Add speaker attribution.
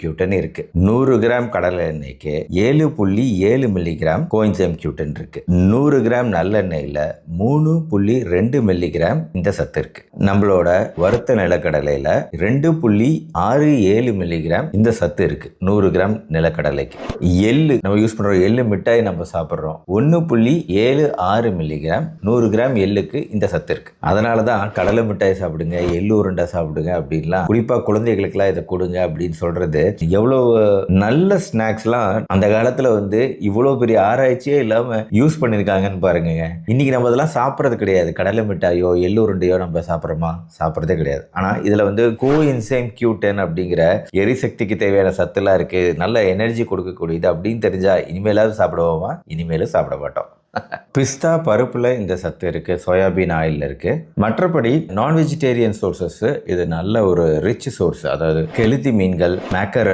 Speaker 1: கியூட்டன் இருக்கு. நூறு கிராம் கடலை எண்ணெய்க்கு ஏழு புள்ளி ஏழு மில்லிகிராம் கோயின்சைம் கியூட்டன் இருக்கு. நூறு கிராம் நல்லெண்ணெயில் மூணு புள்ளி ரெண்டு மில்லிகிராம் இந்த சத்து இருக்கு. நம்மளோட வறுத்த நிலக்கடலையில ரெண்டு புள்ளி ஆறு ஏழு மில்லிகிராம் இந்த சத்து இருக்கு. நூறு கிராம் நிலக்கடலைக்கு. எள்ளு நம்ம யூஸ் பண்ற எள்ளு மிட்டாய் நம்ம சாப்பிட்றோம். ஒன்று புள்ளி ஏழு ஆறு மில்லிகிராம் நூறு கிராம் எள்ளுக்கு இந்த சத்து இருக்கு. அதனால தான் கடலை மிட்டாய் சாப்பிடுங்க எள்ளு உருண்டை சாப்பிடுங்க அப்படின்லாம். குறிப்பாக குழந்தைகளுக்குலாம் இதை கொடுங்க அப்படின்னு சொல்றது எவ்வளோ நல்ல ஸ்நாக்ஸ்லாம் அந்த காலத்தில் வந்து இவ்வளோ பெரிய ஆராய்ச்சியே இல்லாமல் யூஸ் பண்ணியிருக்காங்கன்னு பாருங்க இன்னைக்கு நம்ம அதெல்லாம் சாப்பிட்றது கிடையாது. கடலை மிட்டாயோ எள்ளு உருண்டையோ நம்ம சாப்பிட்றோமா? சாப்பிட்றதே கிடையாது. ஆனால் இதில் வந்து கோ இன்சைம் கியூட்டன் அப்படிங்கிற எரிசக்திக்கு தேவையான சத்துலாம் இருக்கு. நல்ல எனர்ஜி கொடுக்கக்கூடியது அப்படின்னு தெரிஞ்சா இனிமேலாவது சாப்பிடுவோமா? இனிமேலும் சாப்பிட மாட்டோம். பிஸ்தா பருப்பில் இந்த சத்து இருக்குது சோயாபீன் ஆயிலில் இருக்குது மற்றபடி நான் வெஜிடேரியன் சோர்சஸ் இது நல்ல ஒரு ரிச் சோர்ஸ் அதாவது கெளுத்தி மீன்கள் மேக்கர்